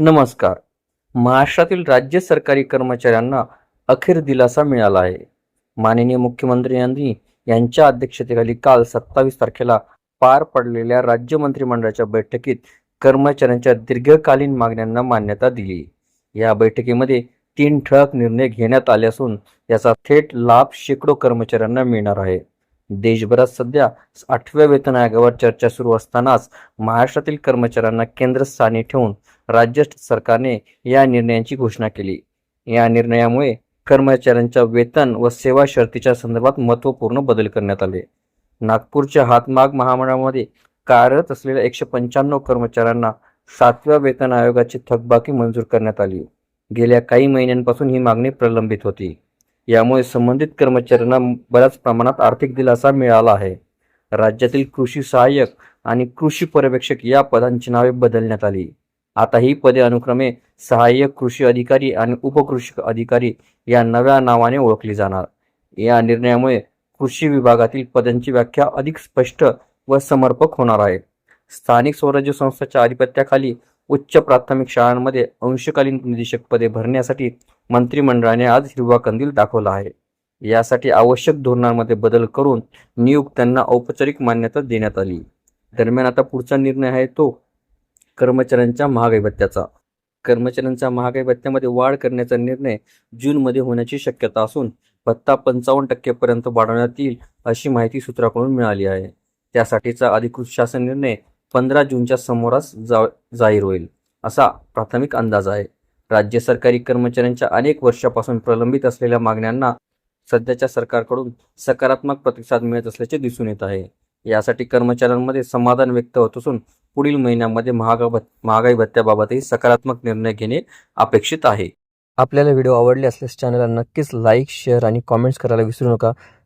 नमस्कार. महाराष्ट्रातील राज्य सरकारी कर्मचाऱ्यांना अखेर दिलासा मिळाला आहे. माननीय मुख्यमंत्र्यांनी यांच्या अध्यक्षतेखाली काल सत्तावीस तारखेला पार पडलेल्या राज्य मंत्रिमंडळाच्या बैठकीत कर्मचाऱ्यांच्या दीर्घकालीन मागण्यांना मान्यता दिली. या बैठकीमध्ये तीन ठळक निर्णय घेण्यात आले असून याचा थेट लाभ शेकडो कर्मचाऱ्यांना मिळणार आहे. देशभरात सध्या आठव्या वेतन आयोगावर चर्चा सुरू असतानाच महाराष्ट्रातील कर्मचाऱ्यांना केंद्रस्थानी ठेवून राज्य सरकारने या निर्णयाची घोषणा केली. या निर्णयामुळे कर्मचाऱ्यांच्या वेतन व सेवा शर्तीच्या संदर्भात महत्त्वपूर्ण बदल करण्यात आले. नागपूरच्या हातमाग महामंडळामध्ये कार्यरत असलेल्या एकशे पंच्याण्णव कर्मचाऱ्यांना सातव्या वेतन आयोगाची थकबाकी मंजूर करण्यात आली. गेल्या काही महिन्यांपासून ही मागणी प्रलंबित होती. यामुळे संबंधित कर्मचाऱ्यांना बऱ्याच प्रमाणात आर्थिक दिलासा मिळाला आहे. राज्यातील कृषी सहाय्यक आणि कृषी पर्यवेक्षक या पदांची नावे बदलण्यात आली. आता ही पदे अनुक्रमे सहाय्यक कृषी अधिकारी आणि उपकृषी अधिकारी या नव्या नावाने ओळखली जाणार. या निर्णयामुळे कृषी विभागातील पदांची व्याख्या अधिक स्पष्ट व समर्पक होणार आहे. स्थानिक स्वराज्य संस्थेच्या आधिपत्याखाली उच्च प्राथमिक शाळांमध्ये अंशकालीन निदेशक पदे भरण्यासाठी मंत्रिमंडळाने आज हिरवा कंदील दाखवला आहे. यासाठी आवश्यक धोरणांमध्ये बदल करून नियुक्त्यांना औपचारिक मान्यता देण्यात आली. दरम्यान आता पुढचा निर्णय आहे तो कर्मचाऱ्यांच्या महागाई भत्त्याचा कर्मचाऱ्यांच्या महागाई भत्त्यामध्ये वाढ करण्याचा निर्णय जूनमध्ये होण्याची शक्यता असून भत्ता पंचावन्न टक्केपर्यंत वाढवण्यात येईल अशी माहिती सूत्राकडून मिळाली आहे. त्यासाठीचा अधिकृत शासन निर्णय पंधरा जूनच्या समोरास जा जाहीर होईल. असा प्राथमिक अंदाज आहे. राज्य सरकारी कर्मचाऱ्यांच्या अनेक वर्षापासून प्रलंबित असलेल्या मागण्यांना सध्याच्या सरकारकडून सकारात्मक प्रतिसाद मिळत असल्याचे दिसून येत आहे. यासाठी कर्मचाऱ्यांमध्ये समाधान व्यक्त होत असून पुढील महिन्यामध्ये महागा भत महागाई भत्त्याबाबतही सकारात्मक निर्णय घेणे अपेक्षित आहे. आपल्याला व्हिडिओ आवडले असल्यास चॅनलला नक्कीच लाईक शेअर आणि कॉमेंट्स करायला विसरू नका.